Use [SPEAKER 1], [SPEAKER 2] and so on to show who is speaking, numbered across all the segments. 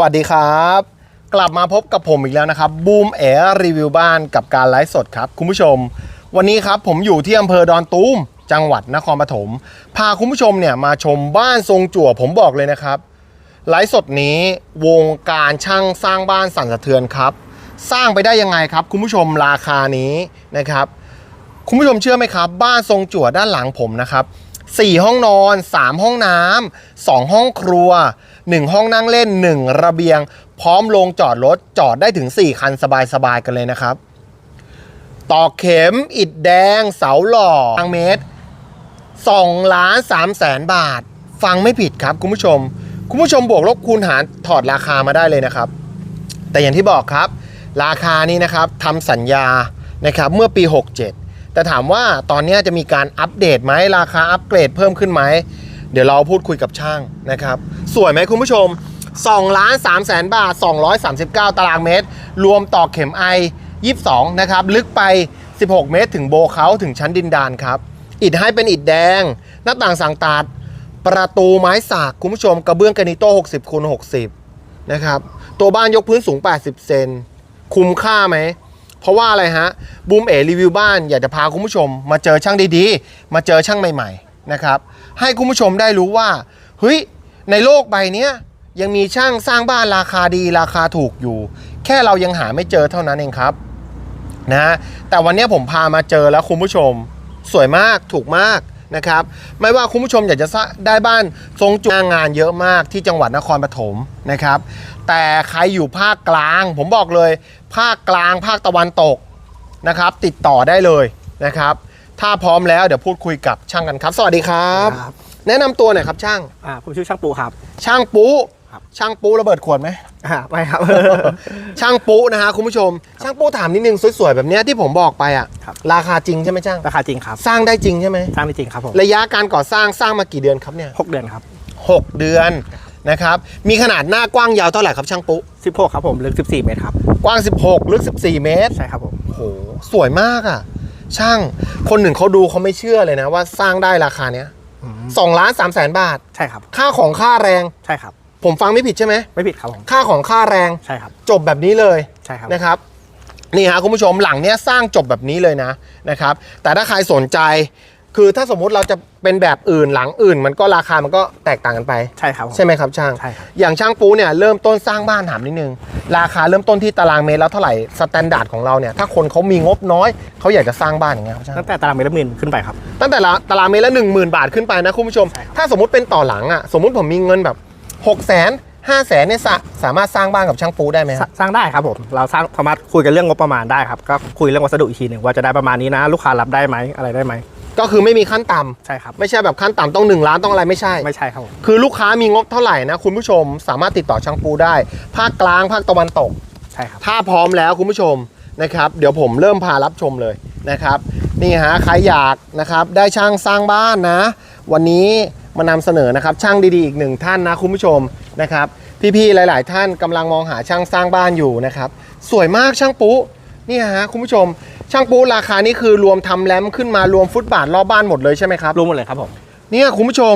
[SPEAKER 1] วัสดีครับ กลับมาพบกับผมอีกแล้วนะครับบูมแอรีวิวบ้านกับการไลฟ์สดครับ คุณผู้ชม วันนี้ครับผมอยู่ที่อำเภอดอนตูมจังหวัดนครปฐมพาคุณผู้ชมเนี่ยมาชมบ้านทรงจั่วผมบอกเลยนะครับไลฟ์สดนี้วงการช่างสร้างบ้านสั่นสะเทือนครับ สร้างไปได้ยังไงครับ คุณผู้ชมราคานี้นะครับ คุณผู้ชมเชื่อไหมครับ บ้านทรงจั่วด้านหลังผมนะครับ4ห้องนอน 3 ห้องน้ำ2ห้องครัว 1 ห้องนั่งเล่น 1 ระเบียง พร้อมลงจอดรถจอดได้ถึง 4 คันสบายๆกันเลยนะครับ ตอกเข็ม อิฐแดง เสาหล่อทางเมตร2ล้าน3แสนบาท ฟังไม่ผิดครับคุณผู้ชม คุณผู้ชมบวกลบคูณหารถอดราคามาได้เลยนะครับ แต่อย่างที่บอกครับ ราคานี้นะครับทำสัญญานะครับเมื่อปี 67แต่ถามว่าตอนนี้จะมีการอัปเดตไหมราคาอัปเกรดเพิ่มขึ้นไหม เดี๋ยวเราพูดคุยกับช่างนะครับ สวยไหมคุณผู้ชม2ล้าน3แสนบาท 239 ตารางเมตร รวมต่อเข็มไอ 22 นะครับ ลึกไป 16 เมตร ถึงโบเขาถึงชั้นดินดานครับ อิฐให้เป็นอิฐแดง หน้าต่างสังตาด ประตูไม้สักคุณผู้ชม กระเบื้องกานิโต้ 60คูณ60 นะครับ ตัวบ้านยกพื้นสูง 80 เซน คุ้มค่าไหม เพราะว่าอะไรฮะ บูมเอรีวิวบ้าน อยากจะพาคุณผู้ชม มาเจอช่างดีๆ มาเจอช่างใหม่ ๆ นะครับ ให้คุณผู้ชมได้รู้ว่า เฮ้ย ในโลกใบนี้ยังมีช่างสร้างบ้านราคาดีราคาถูกอยู่ แค่เรายังหาไม่เจอเท่านั้นเองครับนะฮะแต่วันนี้ผมพามาเจอแล้วคุณผู้ชม สวยมากถูกมากนะครับ ไม่ว่าคุณผู้ชมอยากจะได้บ้านทรงจุงานเยอะมากที่จังหวัดนครปฐมนะครับ แต่ใครอยู่ภาคกลาง ผมบอกเลย ภาคกลางภาคตะวันตกนะครับ ติดต่อได้เลยนะครับ ถ้าพร้อมแล้วเดี๋ยวพูดคุยกับช่างกันครับ สวัสดีครับ
[SPEAKER 2] ครับ
[SPEAKER 1] แนะนำตัวหน่อยครับช่าง
[SPEAKER 2] อ่าผมชื่อช่างปูครับ
[SPEAKER 1] ช่างปุ๊
[SPEAKER 2] ครับ
[SPEAKER 1] ช่างปุ๊ระเบิดขวดไหม
[SPEAKER 2] อ่าไม่ครับ
[SPEAKER 1] ช่างปุ๊นะฮะคุณผู้ชม ช่างปุ๊ถามนิดนึงสวยๆแบบเนี้ยที่ผมบอกไปอะ
[SPEAKER 2] ครับ
[SPEAKER 1] ราคาจริงใช่ไหมช่าง
[SPEAKER 2] ราคาจริงครับ
[SPEAKER 1] สร้างได้จริงใช่ไหม
[SPEAKER 2] สร้างได้จริงครับผม
[SPEAKER 1] ระยะการก่อสร้างสร้างมากี่เดือนครับเนี่ย
[SPEAKER 2] หกเดือนครับ
[SPEAKER 1] หกเดือนนะครับ มีขนาดหน้ากว้างยาวเท่าไหร่ครับช่างปุ๊
[SPEAKER 2] สิบหกครับผมลึกสิบสี่เมตรครับ
[SPEAKER 1] กว้าง 16 ลึก 14 เมตร
[SPEAKER 2] ใช่ครับผม
[SPEAKER 1] โอ้โห สวยมากอะช่าง คนหนึ่งเขาดูเขาไม่เชื่อเลยนะว่าสร้างได้ราคาเนี้ย
[SPEAKER 2] อืม
[SPEAKER 1] สองล้านสามแสนบาท
[SPEAKER 2] ใช่ครับ
[SPEAKER 1] ค่าของค่าแรง
[SPEAKER 2] ใช่ครับ
[SPEAKER 1] ผมฟังไม่ผิดใช่ไหม
[SPEAKER 2] ไม่ผิดครับผม
[SPEAKER 1] ค่าของค่าแรง
[SPEAKER 2] ใช่ครับ
[SPEAKER 1] จบแบบนี้เลย
[SPEAKER 2] ใช่ครับ
[SPEAKER 1] นะครับ นี่ฮะคุณผู้ชมหลังเนี้ยสร้างจบแบบนี้เลยนะนะครับ แต่ถ้าใครสนใจ คือถ้าสมมุติเราจะเป็นแบบอื่นหลังอื่น มันก็ราคามันก็แตกต่างกันไป
[SPEAKER 2] ใช่ครับผม
[SPEAKER 1] ใช่ไหมครับช่าง
[SPEAKER 2] ใช่ครับ
[SPEAKER 1] อย่างช่างปูเนี่ยเริ่มต้นสร้างบ้านถามนิดนึง ราคาเริ่มต้นที่ตารางเมตรแล้วเท่าไหร่สแตนดาร์ดของเราเนี่ยถ้าคนเขามีงบน้อยเขาอยากจะสร้างบ้านอย่างเงี้ยครับช่าง
[SPEAKER 2] ตั้งแต่ตารางเมตรละหมื่นขึ้นไปครับ
[SPEAKER 1] ตั้งแต่ละตารางเมตรละหนึ่งหมื่นบาทขึ้นไปนะคุณผู้ชม
[SPEAKER 2] ใช่ครับ
[SPEAKER 1] ถ้าสมมติเป็นต่อหลังอะสมมุติผมมีเงินแบบ6กแสนห้าแสนเนี่ยสาสามารถสร้างบ้านกับช่างปูได้ไหม
[SPEAKER 2] ส
[SPEAKER 1] ครับ
[SPEAKER 2] สร้างได้ครับผม เราสร้างสามารถคุยกันเรื่องงบประมาณได้ครับ ก็คุยเรื่องวัสดุอีกทีหนึ่งว่าจะได้ประมาณนี้นะ ลูกค้ารับได้ไหมอะไรได้ไหม
[SPEAKER 1] ก็คือไม่มีขั้นต่ำ
[SPEAKER 2] ใช่ครับ
[SPEAKER 1] ไม่ใช่แบบขั้นต่ำต้อง 1 ล้านต้องอะไรไม่ใช่
[SPEAKER 2] ไม่ใช่ครับผม
[SPEAKER 1] คือลูกค้ามีงบเท่าไหร่นะ คุณผู้ชมสามารถติดต่อช่างปูได้ ภาคกลางภาคตะวันตก
[SPEAKER 2] ใช่ครับ
[SPEAKER 1] ถ้าพร้อมแล้วคุณผู้ชมนะครับ เดี๋ยวผมเริ่มพารับชมเลยนะครับ นี่ฮะใครอยากนะครับได้ช่างสร้างบ้านนะ วันนี้มานำเสนอนะครับช่างดีๆอีกหนึ่งท่านนะคุณผู้ชมนะครับ พี่ๆหลาย ๆ ท่านกำลังมองหาช่างสร้างบ้านอยู่นะครับ สวยมากช่างปูนี่ฮะคุณผู้ชม ช่างปูราคานี้คือรวมทำแรมขึ้นมารวมฟุตบาทรอบบ้านหมดเลยใช่ไหมครับ
[SPEAKER 2] รวมหมดเลยครับผม
[SPEAKER 1] เนี่ยคุณผู้ชม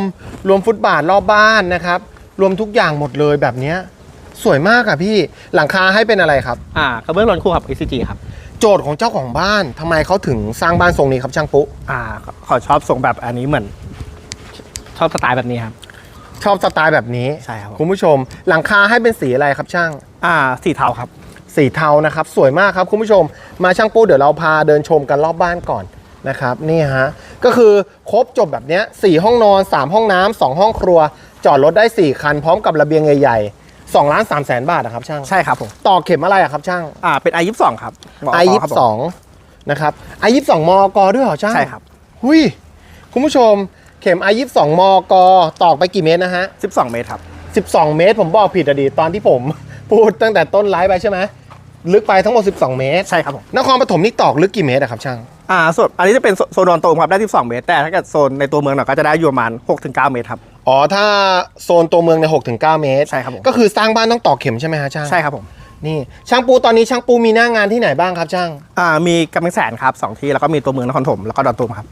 [SPEAKER 1] รวมฟุตบาทรอบบ้านนะครับรวมทุกอย่างหมดเลยแบบเนี้ยสวยมากอะพี่หลังคาให้เป็นอะไรครับ
[SPEAKER 2] อ่ากระเบื้องรอนคู่ครับ ECG ครับ
[SPEAKER 1] โจทย์ของเจ้าของบ้านทำไมเขาถึงสร้างบ้านทรงนี้ครับช่างปุ๊
[SPEAKER 2] อ่าขอชอบทรงแบบอันนี้เหมือน ชอบสไตล์แบบนี้ครับ
[SPEAKER 1] ชอบสไตล์แบบนี้
[SPEAKER 2] ใช่ครับผม
[SPEAKER 1] คุณผู้ชมหลังคาให้เป็นสีอะไรครับช่าง
[SPEAKER 2] อ่าสีเทาครับ
[SPEAKER 1] สีเทานะครับ สวยมากครับคุณผู้ชม มาช่างปุ๊เดี๋ยวเราพาเดินชมกันรอบบ้านก่อนนะครับนี่ฮะก็คือครบจบแบบเนี้ยสี่ห้องนอน 3 ห้องน้ำสองห้องครัว จอดรถได้ 4 คันพร้อมกับระเบียงใหญ่ๆ2ล้าน3แสนบาทนะครับช่าง
[SPEAKER 2] ใช่ครับผม
[SPEAKER 1] ต่อเข็มอะไรอะครับช่าง
[SPEAKER 2] อ่าเป็น i 2 2ครับม
[SPEAKER 1] ไอยี่
[SPEAKER 2] ครับผม
[SPEAKER 1] สองนะครับไอยี่สองมกด้วยเหรอช่าง
[SPEAKER 2] ใช่ครับ
[SPEAKER 1] หุยคุณผู้ชมเข็มไอยี่สองมกตอกไปกี่เมตรนะฮะ
[SPEAKER 2] 12 เมตรครับ
[SPEAKER 1] 12 เมตรผมบอกผิดอะดีตอนที่ผมพูดตั้งแต่ต้นไลฟ์ไปใช่ไหม ลึกไปทั้งหมด 12 เมตร
[SPEAKER 2] ใช่ครับผม
[SPEAKER 1] นครปฐมนี่ตอกลึกกี่เมตรอะครับช่าง
[SPEAKER 2] อ่าส่วนอันนี้จะเป็นโซโซนดอนโตมครับได้ 12 เมตร แต่ถ้าเกิดโซนในตัวเมืองหน่อยก็จะได้อยู่ประมาณ6-9 เมตรครับ
[SPEAKER 1] อ๋อ ถ้าโซนตัวเมืองใน6ถึง9เมตร
[SPEAKER 2] ใช่ครับผม
[SPEAKER 1] ก็คือสร้างบ้านต้องตอกเข็มใช่ไหมฮะช่าง
[SPEAKER 2] ใช่ครับผม
[SPEAKER 1] นี่ช่างปูตอนนี้ช่างปูมีหน้างานที่ไหนบ้างครับช่าง
[SPEAKER 2] อ่ามีกำแพงแสนครับสองที่แล้วก็มีตัวเมืองนครปฐมแล้วก็ดอนตูมครับ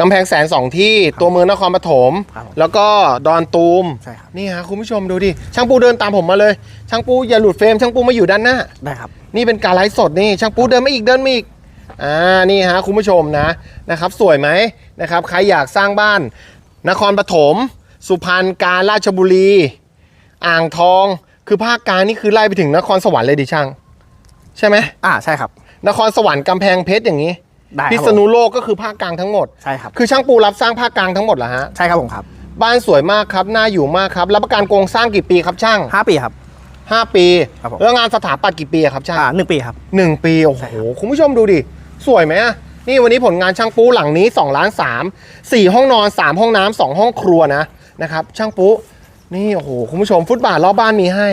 [SPEAKER 1] กำแพงแสนสองที่ตัวเมืองนครปฐม
[SPEAKER 2] ครับผม
[SPEAKER 1] แล้วก็ดอนตูม
[SPEAKER 2] ใช่ครับ
[SPEAKER 1] นี่ฮะคุณผู้ชมดูดิช่างปูเดินตามผมมาเลย ช่างปูอย่าหลุดเฟรมช่างปูมาอยู่ด้านหน้า
[SPEAKER 2] ได้ครับ
[SPEAKER 1] นี่เป็นการไลฟ์สดนี่ช่างปูเดินมาอีกเดินมาอีกอ่านี่ฮะคุณผู้ชมนะนะครับ สวยไหมนะครับใครอยากสร้างบ้าน นครปฐมสุพรรณการราชบุรี อ่างทอง คือภาคกลางนี่คือไล่ไปถึงนครสวรรค์เลยดิช่าง ใช่ไหม
[SPEAKER 2] อ่าใช่ครับ
[SPEAKER 1] นครสวรรค์กำแพงเพชรอย่างนี้
[SPEAKER 2] ได้ครับ
[SPEAKER 1] พิษณุโลกก็คือภาคกลางทั้งหมด
[SPEAKER 2] ใช่ครับ
[SPEAKER 1] คือช่างปูรับสร้างภาคกลางทั้งหมดเหรอฮะ
[SPEAKER 2] ใช่ครับผมครับ
[SPEAKER 1] บ้านสวยมากครับ น่าอยู่มากครับ รับประกันโครงสร้างกี่ปีครับช่าง
[SPEAKER 2] ห้าปีครับ
[SPEAKER 1] 5 ปี
[SPEAKER 2] ครับผม
[SPEAKER 1] แล้วงานสถาปัตย์กี่ปีอะครับช่าง
[SPEAKER 2] อ่าหนึ่งปีครับ
[SPEAKER 1] หนึ่งปี โอ้
[SPEAKER 2] ใช่
[SPEAKER 1] โห
[SPEAKER 2] ครับ
[SPEAKER 1] คุณผู้ชมดูดิ สวยไหมอะนี่วันนี้ผลงานช่างปูหลังนี้2ล้าน3 4ห้องนอน 3 ห้องน้ำสองห้องครัวนะนะครับ ช่างปูนี่โอ้โหคุณผู้ชมฟุตบาทรอบบ้านมีให้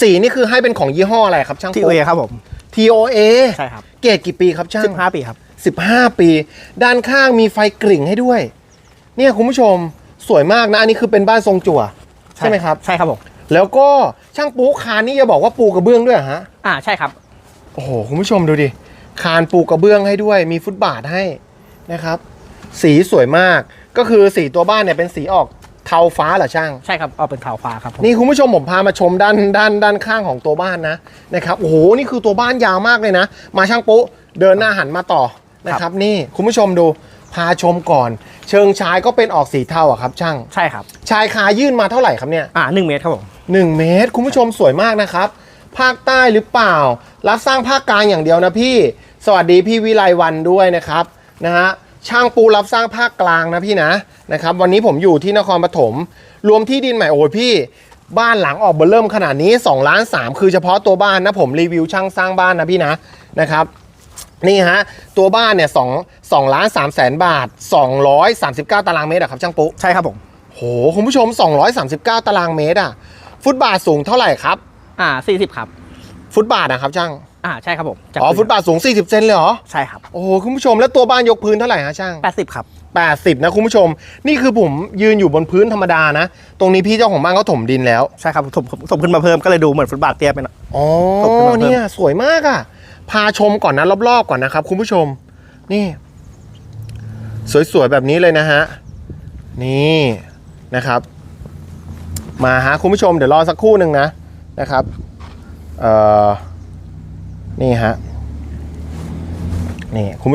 [SPEAKER 1] สีนี่คือให้เป็นของยี่ห้ออะไรครับช่าง
[SPEAKER 2] ที่
[SPEAKER 1] ปู
[SPEAKER 2] เอครับผม
[SPEAKER 1] TOA
[SPEAKER 2] ใช่ครับ
[SPEAKER 1] เกรดกี่ปีครับช่าง
[SPEAKER 2] สิบห้าปีครับ
[SPEAKER 1] 15 ปี ด้านข้างมีไฟกริ่งให้ด้วย เนี่ยคุณผู้ชมสวยมากนะ อันนี้คือเป็นบ้านทรงจั่ว ใช่ไหมครับ
[SPEAKER 2] ใช่ครับผม
[SPEAKER 1] แล้วก็ช่างปูคานนี่จะบอกว่าปูกระเบื้องด้วยเหรอฮะ
[SPEAKER 2] อ่าใช่ครับ
[SPEAKER 1] โอ้โหคุณผู้ชมดูดิ คานปูกระเบื้องให้ด้วย มีฟุตบาทให้นะครับ สีสวยมาก ก็คือสีตัวบ้านเนี่ยเป็นสีออก เทาฟ้าเหรอช่าง
[SPEAKER 2] ใช่ครับเอาเป็นขาวฟ้าครับผม
[SPEAKER 1] นี่คุณผู้ชมผมพามาชมด้านด้านด้านข้างของตัวบ้านนะนะครับโอ้โหนี่คือตัวบ้านยาวมากเลยนะ มาช่างปุ๊เดินหน้าหันมาต่อนะครับ นี่คุณผู้ชมดูพาชมก่อน เชิงชายก็เป็นออกสีเทาอะครับ ช่าง
[SPEAKER 2] ใช่ครับ
[SPEAKER 1] ชายคายื่นมาเท่าไหร่ครับเนี่ย
[SPEAKER 2] อ่าหนึ่งเมตรครับผม
[SPEAKER 1] 1เมตร คุณผู้ชมสวยมากนะครับ ภาคใต้หรือเปล่า รับสร้างภาคกลางอย่างเดียวนะพี่ สวัสดีพี่วิไลวันด้วยนะครับนะฮะ ช่างปูรับสร้างภาคกลางนะพี่นะนะครับวันนี้ผมอยู่ที่นครปฐมรวมที่ดินใหม่โอ้ยพี่บ้านหลังออกเบอร์เริ่มขนาดนี้2ล้าน3คือเฉพาะตัวบ้านนะผมรีวิวช่างสร้างบ้านนะพี่นะนะครับนี่ฮะตัวบ้านเนี่ยสองสองล้านสามแสนบาท 239 ตารางเมตรอะครับช่างปุ๊
[SPEAKER 2] ใช่ครับผม
[SPEAKER 1] โหคุณผู้ชม 239 ตารางเมตรอะฟุตบาทสูงเท่าไหร่ครับ
[SPEAKER 2] อ่าสี่สิบครับ
[SPEAKER 1] ฟุตบาทนะครับช่าง
[SPEAKER 2] อ่าใช่ครับผมจาก
[SPEAKER 1] อ๋อฟุตบาทสูง 40 เซนเลยเหรอ
[SPEAKER 2] ใช่ครับ
[SPEAKER 1] โอ้โหคุณผู้ชมแล้วตัวบ้านยกพื้นเท่าไหร่ฮะช่าง
[SPEAKER 2] แปดสิบครับ
[SPEAKER 1] 80 นะคุณผู้ชม นี่คือผมยืนอยู่บนพื้นธรรมดานะ ตรงนี้พี่เจ้าของบ้านเขาถมดินแล้ว
[SPEAKER 2] ใช่ครับผมผมผมขึ้นมาเพิ่มก็เลยดูเหมือนฟุตบาทเตี้ยไปหน่อย
[SPEAKER 1] อ๋อ
[SPEAKER 2] ขอบคุณมากครับ
[SPEAKER 1] เนี่ยสวยมากอะพาชมก่อนนะรอบๆก่อนนะครับ คุณผู้ชม นี่ สวยๆแบบนี้เลยนะฮะ นี่นะครับ มาฮะคุณผู้ชมเดี๋ยวรอสักครู่หนึ่งนะนะครับ เอ่อ นี่ฮะ นี่คุณผู้